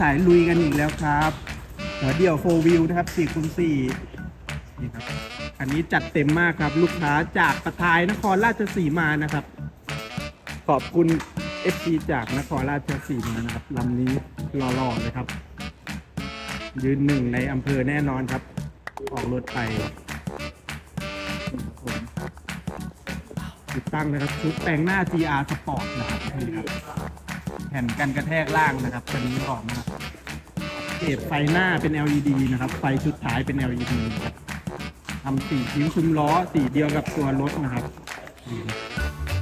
สายลุยกันอีกแล้วครับหัวเดี่ยวโฟวิวนะครับ4คูณ4นี่ครับอันนี้จัดเต็มมากครับ ลูกค้าจากประทายนครราชสีมานะครับ ขอบคุณ FC จากนครราชสีมานะครับลำนี้หล่อๆเลยครับ ยืนหนึ่งในอำเภอแน่นอนครับ ออกรถไปติดตั้งนะครับชุดแต่งหน้า GR Sport นะครับนี่ครับ ผ่นกันกระแทกล่างนะครับตัวนี้ออกมาเกรดไฟหน้าเป็น LED นะครับ ไฟชุดท้ายเป็น LED ทำสีคิ้วซุ้มล้อสีเดียวกับตัวรถนะครับ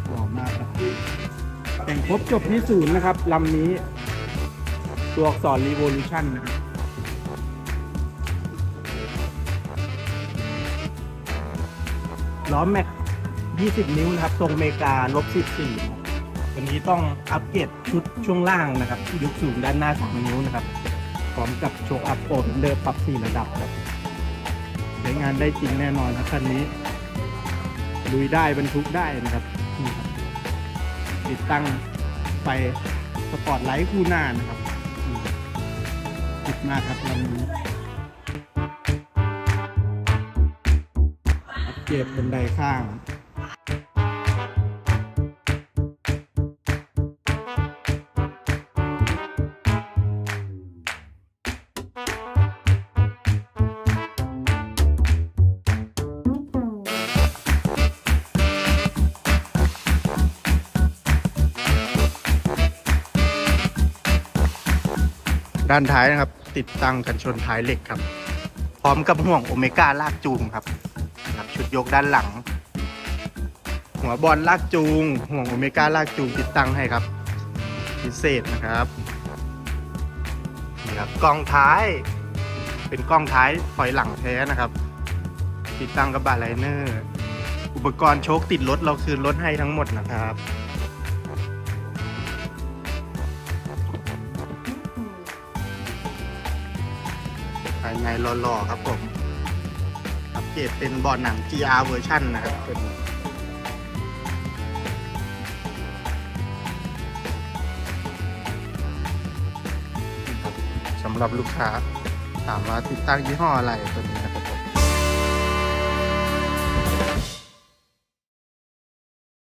หล่อมากครับ แต่งครบจบที่ศูนย์นะครับลำนี้ ตัวอักษร Revolution นะครับล้อแม็ก 20 นิ้วนะครับ ทรงเมกาลบ 14นะ วันนี้ต้องอัปเกรดชุดช่วงล่างนะครับยกสูงด้านหน้า3นิ้วนะครับพร้อมกับโชคอัพโปนเดิมปรับ 4 ระดับครับใช้งานได้จริงแน่นอนครับคันนี้ลุยได้บรรทุกได้นะครับนี่ครับติดตั้งไฟสปอร์ตไลท์คู่หน้านะครับนี่ครับติดมากครับลำนี้อัปเกรดบันไดข้าง ด้านท้ายนะครับ ติดตั้งกันชนท้ายเหล็กครับ พร้อมกับห่วงโอเมก้าลากจูงครับนะครับชุดยกด้านหลัง หัวบอลลากจูง ห่วงโอเมก้าลากจูงติดตั้งให้ครับ พิเศษนะครับนี่ครับกล้องท้าย เป็นกล้องท้ายถอยหลังแท้นะครับ ติดตั้งกับบาร์ไลเนอร์ อุปกรณ์โชคติดรถเราคืนรถให้ทั้งหมดนะครับ ภายในหล่อๆครับผมอัปเกรดเป็นบอร์ดหนัง GR เวอร์ชันนะครับเป็นสำหรับลูกค้า ถามว่าติดตั้งยี่ห้ออะไรตัวนี้นะครับ